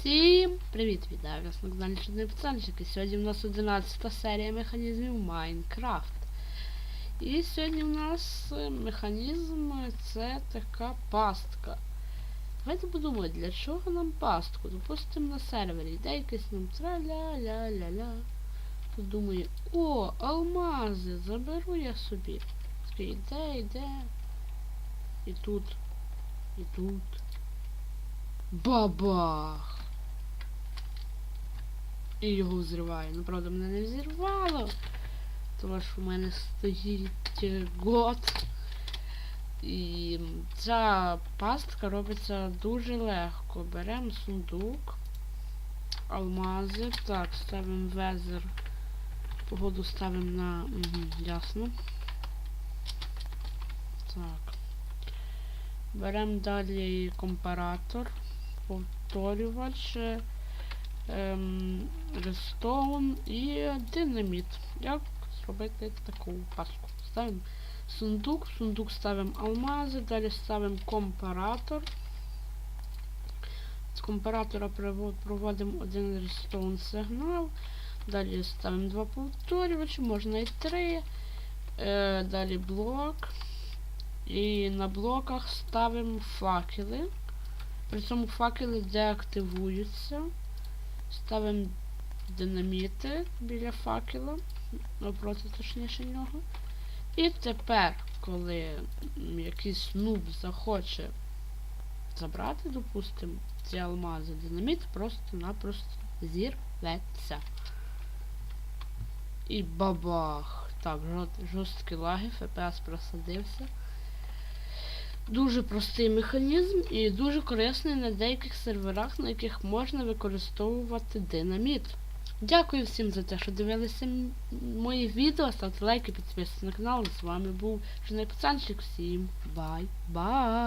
Всім привіт! Вітаю вас на каналі Чудний Пацанчик. І сьогодні в нас 11 серія механізмів Майнкрафт. І сьогодні в нас е, механізм е, це така пастка. Давайте подумаємо, для чого нам пастку? Допустимо на сервері йде якийсь нам тра-ля-ля-ля-ля. Тут думаю, о, алмази, заберу я собі. Такий йде, йде. І тут. І тут. Бабах! І його взриває. Ну, правда, мене не взірвало. Тому що в мене стоїть е, год. І ця пастка робиться дуже легко. Беремо сундук, алмази. Так, ставимо везер. Погоду ставимо на... Угу, ясно. Так. Беремо далі компаратор, повторювач, е, ем, рестоун і динаміт. Як зробити таку паску? Ставимо сундук, в сундук ставимо алмази, далі ставимо компаратор. З компаратора проводимо один рестоун сигнал. Далі ставимо два повторювачі, можна і три. Е, далі блок. І на блоках ставимо факели. При цьому факели деактивуються. Ставимо динаміти біля факела. Напроти точніше нього. І тепер, коли якийсь нуб захоче забрати, допустимо, ці алмази, динаміт просто-напросто зірветься. І бабах! Так, жорст- жорсткі лаги, ФПС просадився. Дуже простий механізм і дуже корисний на деяких серверах, на яких можна використовувати динаміт. Дякую всім за те, що дивилися мої відео. Ставте лайки, підписуйтесь на канал. З вами був Жний Пацанчик. Всім бай-бай!